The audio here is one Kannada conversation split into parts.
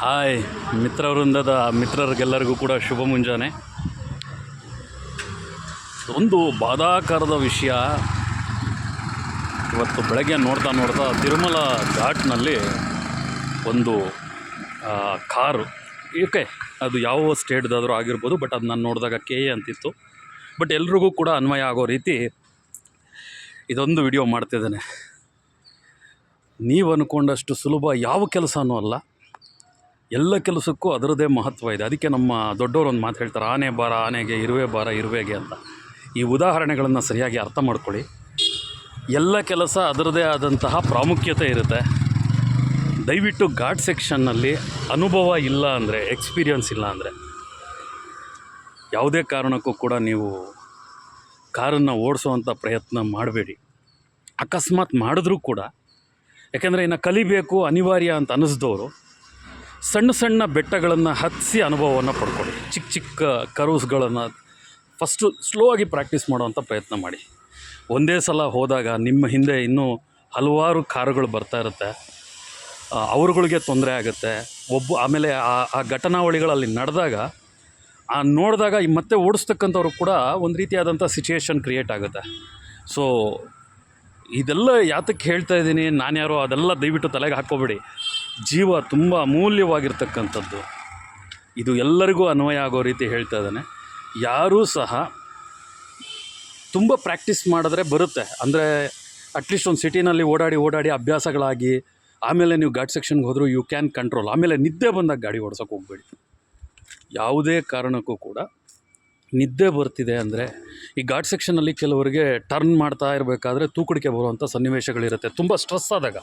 ಹಾಯ್, ಮಿತ್ರವೃಂದದ ಮಿತ್ರರಿಗೆಲ್ಲರಿಗೂ ಕೂಡ ಶುಭ ಮುಂಜಾನೆ. ಒಂದು ಬಾಧಾಕಾರದ ವಿಷಯ ಇವತ್ತು ಬೆಳಗ್ಗೆ ನೋಡ್ತಾ ನೋಡ್ತಾ ತಿರುಮಲ ಘಾಟ್ನಲ್ಲಿ ಒಂದು ಕಾರು, ಓಕೆ, ಅದು ಯಾವ ಸ್ಟೇಟ್ದಾದರೂ ಆಗಿರ್ಬೋದು, ಬಟ್ ಅದು ನಾನು ನೋಡಿದಾಗ ಕೆ ಎ ಅಂತಿತ್ತು. ಬಟ್ ಎಲ್ರಿಗೂ ಕೂಡ ಅನ್ವಯ ಆಗೋ ರೀತಿ ಇದೊಂದು ವಿಡಿಯೋ ಮಾಡ್ತಿದ್ದೇನೆ. ನೀವು ಅಂದ್ಕೊಂಡಷ್ಟು ಸುಲಭ ಯಾವ ಕೆಲಸನೂ ಅಲ್ಲ. ಎಲ್ಲ ಕೆಲಸಕ್ಕೂ ಅದರದ್ದೇ ಮಹತ್ವ ಇದೆ. ಅದಕ್ಕೆ ನಮ್ಮ ದೊಡ್ಡವರು ಒಂದು ಮಾತು ಹೇಳ್ತಾರೆ, ಆನೆ ಬಾರ ಆನೆಗೆ, ಇರುವೆ ಬಾರ ಇರುವೆಗೆ ಅಂತ. ಈ ಉದಾಹರಣೆಗಳನ್ನು ಸರಿಯಾಗಿ ಅರ್ಥ ಮಾಡ್ಕೊಳ್ಳಿ. ಎಲ್ಲ ಕೆಲಸ ಅದರದೇ ಆದಂತಹ ಪ್ರಾಮುಖ್ಯತೆ ಇರುತ್ತೆ. ದಯವಿಟ್ಟು ಘಾಟ್ ಸೆಕ್ಷನ್ನಲ್ಲಿ ಅನುಭವ ಇಲ್ಲ ಅಂದರೆ, ಎಕ್ಸ್ಪೀರಿಯನ್ಸ್ ಇಲ್ಲ ಅಂದರೆ, ಯಾವುದೇ ಕಾರಣಕ್ಕೂ ಕೂಡ ನೀವು ಕಾರನ್ನು ಓಡಿಸುವಂಥ ಪ್ರಯತ್ನ ಮಾಡಬೇಡಿ. ಅಕಸ್ಮಾತ್ ಮಾಡಿದ್ರೂ ಕೂಡ, ಯಾಕೆಂದರೆ ಇನ್ನು ಕಲಿಬೇಕು ಅನಿವಾರ್ಯ ಅಂತ ಅನ್ನಿಸ್ದವರು ಸಣ್ಣ ಸಣ್ಣ ಬೆಟ್ಟಗಳನ್ನು ಹತ್ತಿಸಿ ಅನುಭವವನ್ನು ಪಡ್ಕೊಳ್ಳಿ. ಚಿಕ್ಕ ಚಿಕ್ಕ ಕರ್ವ್ಸ್ಗಳನ್ನು ಫಸ್ಟು ಸ್ಲೋ ಆಗಿ ಪ್ರಾಕ್ಟೀಸ್ ಮಾಡುವಂಥ ಪ್ರಯತ್ನ ಮಾಡಿ. ಒಂದೇ ಸಲ ಹೋದಾಗ ನಿಮ್ಮ ಹಿಂದೆ ಇನ್ನೂ ಹಲವಾರು ಕಾರುಗಳು ಬರ್ತಾ ಇರುತ್ತೆ. ಅವರುಗಳಿಗೆ ತೊಂದರೆ ಆಗುತ್ತೆ. ಒಬ್ಬ, ಆಮೇಲೆ ಆ ಆ ಘಟನಾವಳಿಗಳಲ್ಲಿ ನಡೆದಾಗ, ಆ ನೋಡಿದಾಗ ಮತ್ತೆ ಓಡಿಸ್ತಕ್ಕಂಥವ್ರು ಕೂಡ ಒಂದು ರೀತಿಯಾದಂಥ ಸಿಚುಯೇಷನ್ ಕ್ರಿಯೇಟ್ ಆಗುತ್ತೆ. ಸೊ ಇದೆಲ್ಲ ಯಾತಕ್ಕೆ ಹೇಳ್ತಾ ಇದ್ದೀನಿ? ನಾನು ಯಾರೋ ಅದೆಲ್ಲ ದಯವಿಟ್ಟು ತಲೆಗೆ ಹಾಕ್ಕೋಬೇಡಿ. ಜೀವ ತುಂಬ ಅಮೂಲ್ಯವಾಗಿರ್ತಕ್ಕಂಥದ್ದು. ಇದು ಎಲ್ಲರಿಗೂ ಅನ್ವಯ ಆಗೋ ರೀತಿ ಹೇಳ್ತಾ ಇದ್ದಾನೆ. ಯಾರೂ ಸಹ ತುಂಬ ಪ್ರಾಕ್ಟೀಸ್ ಮಾಡಿದ್ರೆ ಬರುತ್ತೆ. ಅಂದರೆ ಅಟ್ಲೀಸ್ಟ್ ಒಂದು ಸಿಟಿನಲ್ಲಿ ಓಡಾಡಿ ಓಡಾಡಿ ಅಭ್ಯಾಸಗಳಾಗಿ, ಆಮೇಲೆ ನೀವು ಘಾಟ್ ಸೆಕ್ಷನ್ಗೆ ಹೋದರೂ ಯು ಕ್ಯಾನ್ ಕಂಟ್ರೋಲ್ ಆಮೇಲೆ ನಿದ್ದೆ ಬಂದಾಗ ಗಾಡಿ ಓಡಿಸೋಕೆ ಹೋಗಬೇಡಿ. ಯಾವುದೇ ಕಾರಣಕ್ಕೂ ಕೂಡ ನಿದ್ದೆ ಬರ್ತಿದೆ ಅಂದರೆ ಈ ಘಾಟ್ ಸೆಕ್ಷನಲ್ಲಿ ಕೆಲವರಿಗೆ ಟರ್ನ್ ಮಾಡ್ತಾ ಇರಬೇಕಾದ್ರೆ ತೂಕಡಿಕೆ ಬರುವಂಥ ಸನ್ನಿವೇಶಗಳಿರುತ್ತೆ. ತುಂಬ ಸ್ಟ್ರೆಸ್ ಆದಾಗ.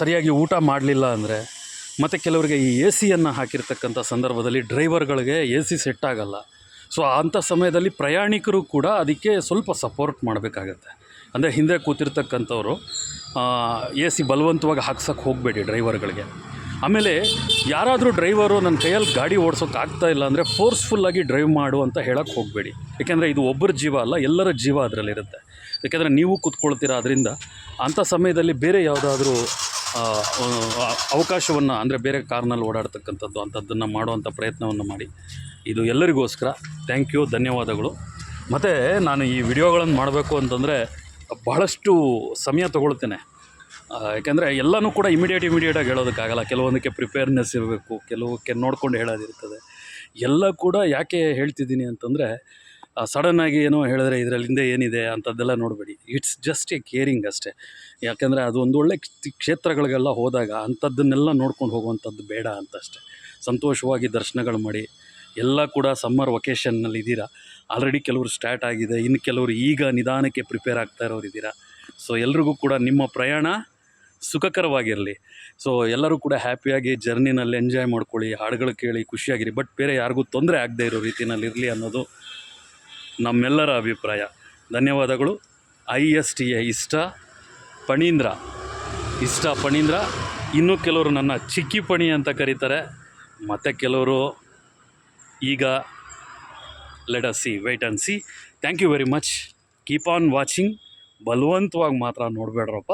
ಸರಿಯಾಗಿ ಊಟ ಮಾಡಲಿಲ್ಲ ಅಂದರೆ ಮತ್ತು ಕೆಲವರಿಗೆ ಈ ಎ ಸಿಯನ್ನು ಹಾಕಿರ್ತಕ್ಕಂಥ ಸಂದರ್ಭದಲ್ಲಿ ಡ್ರೈವರ್ಗಳಿಗೆ ಎ ಸಿ ಸೆಟ್ ಆಗಲ್ಲ. ಸೊ ಅಂಥ ಸಮಯದಲ್ಲಿ ಪ್ರಯಾಣಿಕರು ಕೂಡ ಅದಕ್ಕೆ ಸ್ವಲ್ಪ ಸಪೋರ್ಟ್ ಮಾಡಬೇಕಾಗತ್ತೆ. ಅಂದರೆ ಹಿಂದೆ ಕೂತಿರ್ತಕ್ಕಂಥವ್ರು ಎ ಸಿ ಬಲವಂತವಾಗಿ ಹಾಕ್ಸೋಕ್ಕೆ ಹೋಗಬೇಡಿ ಡ್ರೈವರ್ಗಳಿಗೆ ಆಮೇಲೆ ಯಾರಾದರೂ ಡ್ರೈವರು ನನ್ನ ಕೈಯಲ್ಲಿ ಗಾಡಿ ಓಡಿಸೋಕೆ ಆಗ್ತಾ ಇಲ್ಲ ಅಂದರೆ ಫೋರ್ಸ್ಫುಲ್ಲಾಗಿ ಡ್ರೈವ್ ಮಾಡು ಅಂತ ಹೇಳೋಕ್ಕೆ ಹೋಗಬೇಡಿ. ಏಕೆಂದರೆ ಇದು ಒಬ್ಬರ ಜೀವ ಅಲ್ಲ, ಎಲ್ಲರ ಜೀವ ಅದರಲ್ಲಿರುತ್ತೆ. ಏಕೆಂದರೆ ನೀವು ಕೂತ್ಕೊಳ್ತೀರಾ ಅದರಿಂದ ಅಂಥ ಸಮಯದಲ್ಲಿ ಬೇರೆ ಯಾವುದಾದ್ರೂ ಅವಕಾಶವನ್ನು ಅಂದರೆ ಬೇರೆ ಕಾರ್ನಲ್ಲಿ ಓಡಾಡ್ತಕ್ಕಂಥದ್ದು ಅಂಥದ್ದನ್ನು ಮಾಡುವಂಥ ಪ್ರಯತ್ನವನ್ನು ಮಾಡಿ. ಇದು ಎಲ್ಲರಿಗೋಸ್ಕರ. ಥ್ಯಾಂಕ್ ಯು ಧನ್ಯವಾದಗಳು. ಮತ್ತು ನಾನು ಈ ವಿಡಿಯೋಗಳನ್ನು ಮಾಡಬೇಕು ಅಂತಂದರೆ ಬಹಳಷ್ಟು ಸಮಯ ತೊಗೊಳ್ತೇನೆ. ಯಾಕೆಂದರೆ ಎಲ್ಲನೂ ಕೂಡ ಇಮಿಡಿಯೇಟ್ ಇಮಿಡಿಯೇಟಾಗಿ ಹೇಳೋದಕ್ಕಾಗಲ್ಲ. ಕೆಲವೊಂದಕ್ಕೆ ಪ್ರಿಪೇರ್ನೆಸ್ ಇರಬೇಕು ಕೆಲವಕ್ಕೆ ನೋಡ್ಕೊಂಡು ಹೇಳೋದಿರ್ತದೆ. ಎಲ್ಲ ಕೂಡ ಯಾಕೆ ಹೇಳ್ತಿದ್ದೀನಿ ಅಂತಂದರೆ ಸಡನ್ನಾಗಿ ಏನೋ ಹೇಳಿದ್ರೆ ಇದರಲ್ಲಿಂದ ಏನಿದೆ ಅಂಥದ್ದೆಲ್ಲ ನೋಡಬೇಡಿ. ಇಟ್ಸ್ ಜಸ್ಟ್ ಎ ಕೇರಿಂಗ್ ಅಷ್ಟೇ. ಯಾಕೆಂದರೆ ಅದು ಒಂದು ಒಳ್ಳೆ ಕ್ಷ- ಕ್ಷೇತ್ರಗಳಿಗೆಲ್ಲ ಹೋದಾಗ ಅಂಥದ್ದನ್ನೆಲ್ಲ ನೋಡ್ಕೊಂಡು ಹೋಗುವಂಥದ್ದು ಬೇಡ ಅಂತ ಅಷ್ಟೇ ಸಂತೋಷವಾಗಿ ದರ್ಶನಗಳು ಮಾಡಿ. ಎಲ್ಲ ಕೂಡ ಸಮ್ಮರ್ ವೊಕೇಶನ್ನಲ್ಲಿ ಇದ್ದೀರಾ? ಆಲ್ರೆಡಿ ಕೆಲವರು ಸ್ಟಾರ್ಟ್ ಆಗಿದೆ. ಇನ್ನು ಕೆಲವರು ಈಗ ನಿಧಾನಕ್ಕೆ ಪ್ರಿಪೇರ್ ಆಗ್ತಾ ಇರೋರು ಇದ್ದೀರಾ? ಸೊ ಎಲ್ರಿಗೂ ಕೂಡ ನಿಮ್ಮ ಪ್ರಯಾಣ ಸುಖಕರವಾಗಿರಲಿ. ಸೊ ಎಲ್ಲರೂ ಕೂಡ ಹ್ಯಾಪಿಯಾಗಿ ಜರ್ನಿನಲ್ಲಿ ಎಂಜಾಯ್ ಮಾಡ್ಕೊಳ್ಳಿ, ಹಾಡುಗಳು ಕೇಳಿ ಖುಷಿಯಾಗಿರಿ. ಬಟ್ ಬೇರೆ ಯಾರಿಗೂ ತೊಂದರೆ ಆಗದೇ ಇರೋ ರೀತಿಯಲ್ಲಿ ಇರಲಿ ಅನ್ನೋದು ನಮ್ಮೆಲ್ಲರ ಅಭಿಪ್ರಾಯ. ಧನ್ಯವಾದಗಳು. ಐ ಎಸ್ ಟಿ ಎ ಇಷ್ಟ, ಪಣೀಂದ್ರ. ಇಷ್ಟ ಪಣೀಂದ್ರ. ಇನ್ನೂ ಕೆಲವರು ನನ್ನ ಚಿಕ್ಕಿ ಪಣಿ ಅಂತ ಕರೀತಾರೆ. ಮತ್ತು ಕೆಲವರು ಈಗ let us see wait and see thank you very much keep on watching ಬಲವಂತವಾಗಿ ಮಾತ್ರ ನೋಡಬೇಡ್ರಪ್ಪ.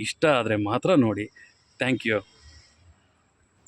ಇಷ್ಟ ಆದರೆ ಮಾತ್ರ ನೋಡಿ. Thank you